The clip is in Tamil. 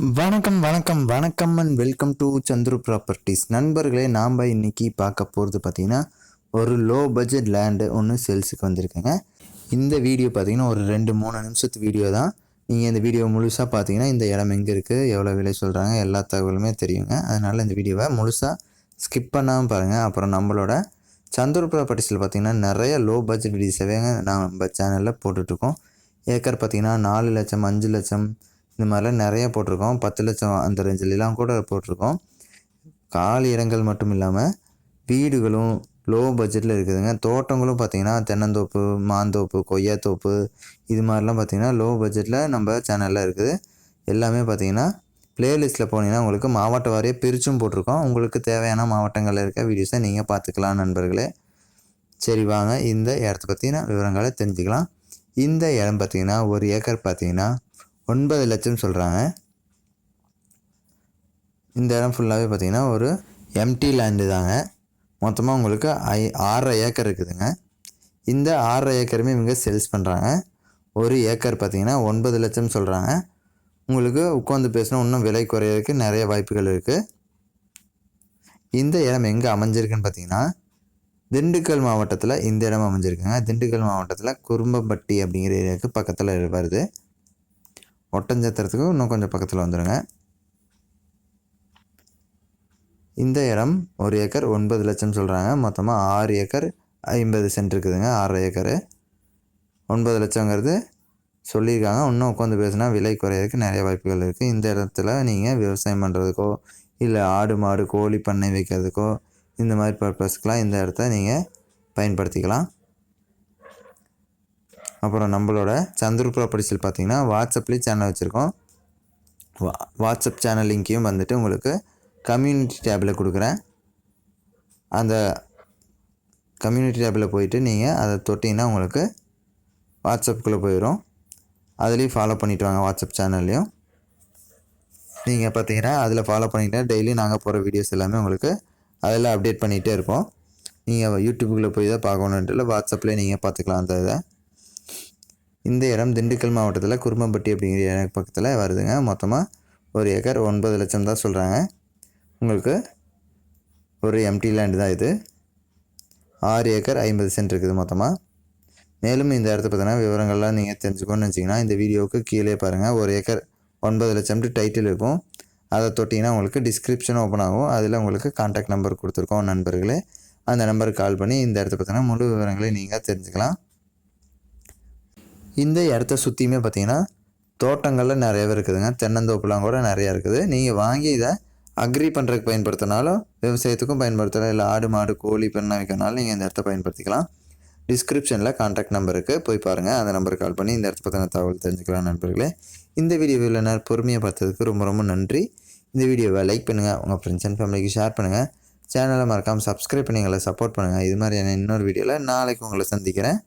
வணக்கம் வணக்கம் வணக்கம் and welcome to Chandru properties நண்பர்களே நாம் இன்றைக்கி பார்க்க போகிறது பார்த்தீங்கன்னா ஒரு லோ பட்ஜெட் லேண்டு ஒன்று சேல்ஸுக்கு வந்திருக்குங்க. இந்த வீடியோ பார்த்தீங்கன்னா ஒரு ரெண்டு மூணு நிமிஷத்து வீடியோ தான். நீங்கள் இந்த வீடியோ முழுசாக பார்த்தீங்கன்னா இந்த இடம் எங்கே இருக்குது எவ்வளோ விலை சொல்கிறாங்க எல்லா தகவலுமே தெரியுங்க. அதனால் இந்த வீடியோவை முழுசாக ஸ்கிப் பண்ணாமல் பாருங்கள் அப்புறம் நம்மளோட சந்துரு ப்ராப்பர்ட்டிஸில் பார்த்தீங்கன்னா நிறைய லோ பட்ஜெட் வீடியோஸாகவே நம்ம சேனலில் போட்டுட்ருக்கோம் ஏக்கர் பார்த்திங்கன்னா நாலு லட்சம் அஞ்சு லட்சம் இந்த மாதிரிலாம் நிறைய போட்டிருக்கோம். பத்து லட்சம் அந்த ரேஞ்சிலலாம் கூட போட்டிருக்கோம். காலி இடங்கள் மட்டும் இல்லாமல் வீடுகளும் லோ பட்ஜெட்டில் இருக்குதுங்க. தோட்டங்களும் பார்த்தீங்கன்னா தென்னந்தோப்பு மாந்தோப்பு கொய்யாத்தோப்பு இது மாதிரிலாம் பார்த்திங்கன்னா லோ பட்ஜெட்டில் நம்ம சேனலில் இருக்குது. எல்லாமே பார்த்தீங்கன்னா ப்ளேலிஸ்ட்டில் போனீங்கன்னா உங்களுக்கு மாவட்ட வாரியாக பிரிச்சும் போட்டிருக்கோம். உங்களுக்கு தேவையான மாவட்டங்களில் இருக்க வீடியோஸை நீங்கள் பார்த்துக்கலாம் நண்பர்களே. சரி வாங்க. இந்த இடத்த பற்றின விவரங்களை தெரிஞ்சுக்கலாம். இந்த இடம் பார்த்திங்கன்னா ஒரு ஏக்கர் பார்த்தீங்கன்னா ஒன்பது லட்சம் சொல்கிறாங்க இந்த இடம் ஃபுல்லாகவே பார்த்தீங்கன்னா ஒரு எம்டி லேண்டு தாங்க. மொத்தமாக உங்களுக்கு ஐ ஆறரை ஏக்கர் இருக்குதுங்க. இந்த ஆறரை ஏக்கருமே இவங்க சேல்ஸ் பண்ணுறாங்க ஒரு ஏக்கர் பார்த்திங்கன்னா ஒன்பது லட்சம் சொல்கிறாங்க உங்களுக்கு உட்காந்து பேசினா இன்னும் விலை குறையிறதுக்கு நிறைய வாய்ப்புகள் இருக்குது இந்த இடம் எங்கே அமைஞ்சிருக்குன்னு பார்த்தீங்கன்னா திண்டுக்கல் மாவட்டத்தில் இந்த இடம் அமைஞ்சிருக்குங்க. திண்டுக்கல் மாவட்டத்தில் குறும்பப்பட்டி அப்படிங்கிற ஏரியாவுக்கு பக்கத்தில் வருது. ஒட்டஞ்சத்திரத்துக்கு இன்னும் கொஞ்சம் பக்கத்தில் வந்துடுங்க இந்த இடம் ஒரு ஏக்கர் ஒன்பது லட்சம் சொல்கிறாங்க மொத்தமாக ஆறு ஏக்கர் ஐம்பது சென்ட் இருக்குதுங்க. ஆறு ஏக்கரு. ஒன்பது லட்சங்கிறது சொல்லியிருக்காங்க. இன்னும் உட்காந்து பேசுனா விலை குறையிறதுக்கு நிறைய வாய்ப்புகள் இருக்குது இந்த இடத்துல நீங்கள் விவசாயம் பண்ணுறதுக்கோ இல்லை ஆடு மாடு கோழி பண்ணை வைக்கிறதுக்கோ இந்த மாதிரி பர்பஸ்க்கெலாம் இந்த இடத்த நீங்கள் பயன்படுத்திக்கலாம். அப்புறம் நம்மளோட சந்துரு ப்ராப்பர்ட்டிஸில் பார்த்தீங்கன்னா வாட்ஸ்அப்லேயும் சேனல் வச்சுருக்கோம். வா வாட்ஸ்அப் சேனல் லிங்க்கையும் வந்துட்டு உங்களுக்கு கம்யூனிட்டி டேபில் கொடுக்குறேன். அந்த கம்யூனிட்டி டேபில் போயிட்டு நீங்கள் அதை தொட்டிங்கன்னா உங்களுக்கு வாட்ஸ்அப்புக்குள்ளே போயிடும் அதுலேயும் ஃபாலோ பண்ணிவிட்டு வாங்க வாட்ஸ்அப் சேனல்லையும் நீங்கள் பார்த்தீங்கன்னா அதில் ஃபாலோ பண்ணிட்டா டெய்லி நாங்கள் போகிற வீடியோஸ் எல்லாமே உங்களுக்கு அதில் அப்டேட் பண்ணிகிட்டே இருப்போம். நீங்கள் யூடியூப்புக்குள்ளே போய் தான் பார்க்கணுன்ட்டு இல்லை வாட்ஸ்அப்லேயே நீங்கள் பார்த்துக்கலாம் அந்த இதை. இந்த இடம் திண்டுக்கல் மாவட்டத்தில் குருமம்பட்டி அப்படிங்கிற எனக்கு பக்கத்தில் வருதுங்க. மொத்தமாக ஒரு ஏக்கர் ஒன்பது லட்சம் தான் சொல்கிறாங்க உங்களுக்கு ஒரு எம்டி லேண்டு தான் இது. ஆறு ஏக்கர் ஐம்பது சென்ட் இருக்குது மொத்தமாக மேலும் இந்த இடத்த பற்றின விவரங்கள்லாம் நீங்கள் தெரிஞ்சுக்கணும்னு வச்சிங்கன்னா இந்த வீடியோவுக்கு கீழே பாருங்கள் ஒரு ஏக்கர் ஒன்பது லட்சம்ட்டு டைட்டில் இருக்கும். அதை தொட்டிங்கன்னா உங்களுக்கு டிஸ்கிரிப்ஷன் ஓப்பன் ஆகும். அதில் உங்களுக்கு கான்டாக்ட் நம்பர் கொடுத்துருக்கோம் நண்பர்களே. அந்த நம்பருக்கு கால் பண்ணி இந்த இடத்த பற்றின முழு விவரங்களை நீங்கள் தெரிஞ்சுக்கலாம். இந்த இடத்த சுற்றியுமே பார்த்தீங்கன்னா தோட்டங்களில் நிறையவே இருக்குதுங்க. தென்னந்தோப்புலாம் கூட நிறையா இருக்குது. நீங்கள் வாங்கி இதை அக்ரி பண்ணுறதுக்கு பயன்படுத்தினாலும் விவசாயத்துக்கும் பயன்படுத்தலாம். இல்லை ஆடு மாடு கோழி பண்ண வைக்கிறனாலும் நீங்கள் இந்த இடத்த பயன்படுத்திக்கலாம். டிஸ்கிரிப்ஷனில் காண்டாக்ட் நம்பருக்கு போய் பாருங்கள் அந்த நம்பருக்கு கால் பண்ணி இந்த இடத்த பற்றின தகவல் தெரிஞ்சுக்கலாம் நண்பர்களே. இந்த வீடியோவில் நான் பொறுமையாக பார்த்ததுக்கு ரொம்ப ரொம்ப நன்றி. இந்த வீடியோவை லைக் பண்ணுங்கள் உங்கள் ஃப்ரெண்ட்ஸ் அண்ட் ஃபேமிலிக்கு ஷேர் பண்ணுங்கள் சேனலை மறக்காமல் சப்ஸ்கிரைப் பண்ணி எங்களை சப்போர்ட் பண்ணுங்கள் இது மாதிரியான இன்னொரு வீடியோவில் நாளைக்கு உங்களை சந்திக்கிறேன்.